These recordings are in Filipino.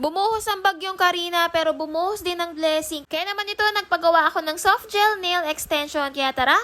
Bumuhos ang bagyong Karina pero bumuhos din ang blessing. Kaya naman ito nagpagawa ako ng soft gel nail extension. Kaya tara!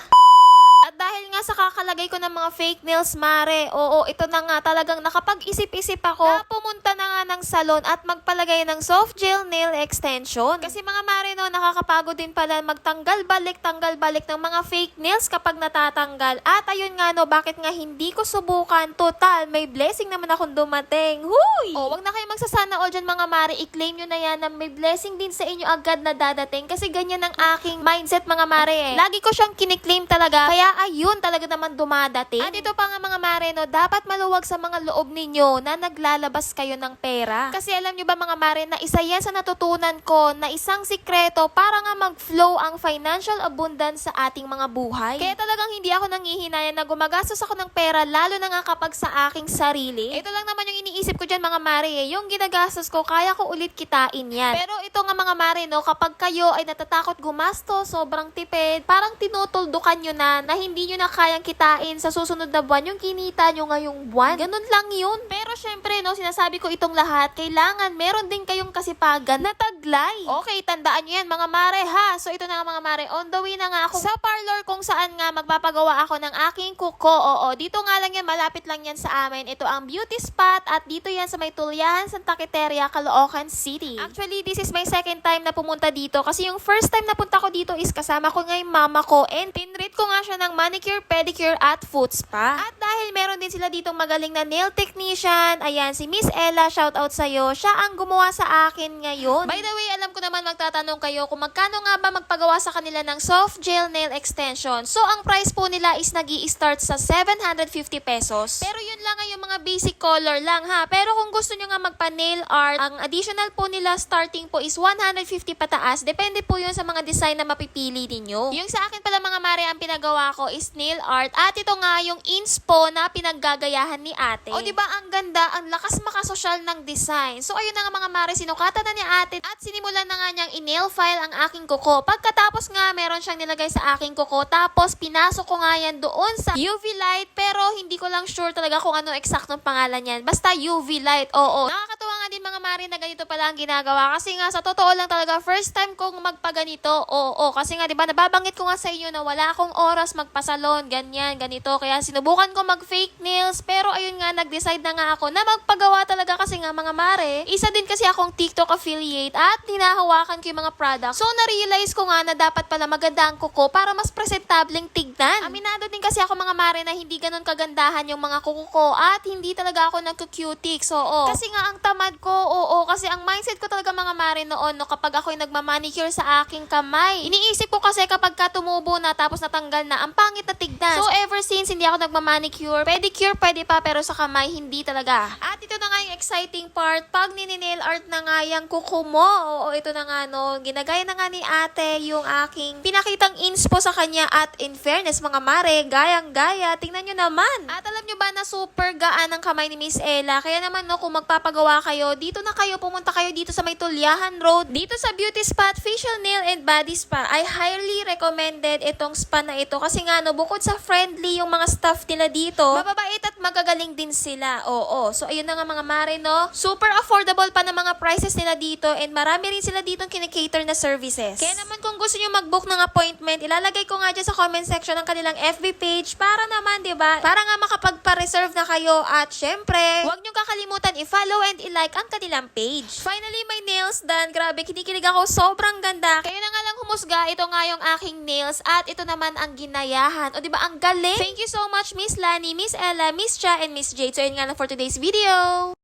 Kakalagay ko ng mga fake nails, Mare, oo, ito na nga talagang nakapag-isip-isip ako na pumunta na nga ng salon at magpalagay ng soft gel nail extension. Kasi mga Mare, no, nakakapagod din pala magtanggal balik, tanggal balik ng mga fake nails kapag natatanggal. At ayun nga, no, bakit nga hindi ko subukan? Total, may blessing naman akong dumating. Huy! Oh, wag na kayo magsasana all dyan mga Mare, i-claim nyo na yan na may blessing din sa inyo agad na dadating. Kasi ganyan ang aking mindset mga Mare eh. Lagi ko siyang kiniklaim talaga. Kaya ayun talaga naman dumadating. At ito pa nga mga Mare, no, dapat maluwag sa mga loob ninyo na naglalabas kayo ng pera. Kasi alam nyo ba mga Mare, na isa yan sa natutunan ko na isang sikreto para nga mag-flow ang financial abundance sa ating mga buhay. Kaya talagang hindi ako nangihinayang na gumagastos ako ng pera lalo na nga kapag sa aking sarili. Ito lang naman yung iniisip ko dyan mga Mare, eh. yung ginagastos ko, kaya ko ulit kitain yan. Pero ito nga mga Mare, no, kapag kayo ay natatakot gumastos, sobrang tipid, parang tinutuldukan nyo na na hindi nyo na kayang kitain sa susunod na buwan yung kinita nyo ngayong buwan. Ganun lang yun. Pero syempre, no, sinasabi ko itong lahat, kailangan meron din kayong kasipagan na taglay. Okay, tandaan nyo yan mga mare ha. So ito na nga mga mare, on the way na nga ako sa parlor kung saan nga magpapagawa ako ng aking kuko. Oo, dito nga lang yan, malapit lang yan sa amin. Ito ang beauty spot at dito yan sa may Tulyahan, Santa Quiteria, Caloocan City. Actually, this is my second time na pumunta dito kasi yung first time na punta ko dito is kasama ko nga mama ko and ko nga siya ng manicure, pedicure at foot spa. At dahil meron din sila ditong magaling na nail technician, ayan, si Miss Ella, shout out sa'yo. Siya ang gumawa sa akin ngayon. By the way, alam ko naman magtatanong kayo kung magkano nga ba magpagawa sa kanila ng soft gel nail extension. So, ang price po nila is nag start sa 750 pesos. Pero yun lang nga yung mga basic color lang ha. Pero kung gusto nyo nga magpa-nail art, ang additional po nila starting po is 150 pataas. Depende po yun sa mga design na mapipili ninyo. Yung sa akin pala mga mare, ang pinagawa ko is nail art. At ito nga yung inspo na pinaggagayahan ni ate. O di ba ang ganda, ang lakas makasosyal ng design. So ayun na nga mga mare, sinukatan na ni ate at sinimulan na nga niyang i-nail file ang aking kuko. Pagkatapos nga, meron siyang nilagay sa aking kuko. Tapos pinasok ko nga yan doon sa UV light pero hindi ko lang sure talaga kung ano eksaktong pangalan yan. Basta UV light, oo. Nakakatuwa nga din mga mare na ganito pala ang ginagawa. Kasi nga sa totoo lang talaga, first time kong magpaganito, oo. Kasi nga, di ba, nababanggit ko nga sa inyo na wala akong oras magpasalon, ganyan, ganito. Kaya sinubukan ko mag-fake nails, pero ayun nga, nag-decide na nga ako na magpagawa talaga kasi nga mga mare. Isa din kasi akong TikTok affiliate at hinahawakan ko yung mga products. So, na-realize ko nga na dapat pala maganda ang kuko para mas presentableng tignan. Aminado din kasi ako mga mare na hindi ganun kagandahan yung mga kuko ko at hindi talaga ako nagko-cutics. Oo. Kasi nga ang tamad ko, oo. Kasi ang mindset ko talaga mga mare noon, no, kapag ako'y nagmamanicure sa aking kamay. Iniisip ko kasi kapag ka tumubo na tapos natanggal na, ang pangit na tignan. So ever since hindi ako nagmamanicure, pedicure. Pwede pa pero sa kamay hindi talaga. At ito na nga yung exciting part, pag nininail art na nga yung kuko mo, oo, ito na nga no, ginagaya na nga ni ate yung aking pinakitang inspo sa kanya. At in fairness mga mare, gayang-gaya, tingnan nyo naman. At alam nyo ba na super gaan ang kamay ni Miss Ella, kaya naman no, kung magpapagawa kayo, dito na kayo, pumunta kayo dito sa may Tulyahan Road, dito sa Beauty Spot, Facial Nail and Body Spa, I highly recommended itong spa na ito. Kasi nga no, bukod sa friendly yung mga staff nila dito, mababait at magagaling din sila. Oo. So ayun na nga mga mare no, super affordable pa ng mga prices nila dito and marami rin sila dito kinikater na services. Kaya naman kung gusto nyo mag-book ng appointment, ilalagay ko nga dyan sa comment section ng kanilang FB page para naman, di ba? Para nga makapagpa-reserve na kayo at syempre, huwag nyo kakalimutan i-follow and i-like ang kanilang page. Finally, my nails done. Grabe, kinikilig ako. Sobrang ganda. Kayo na nga lang humusga. Ito nga yung aking nails at ito naman ang ginayahan. O di ba ang galing? Thank you so much, Miss Lani, Miss Ella, Miss Cha, and Miss Jade. So, yun nga lang for today's video.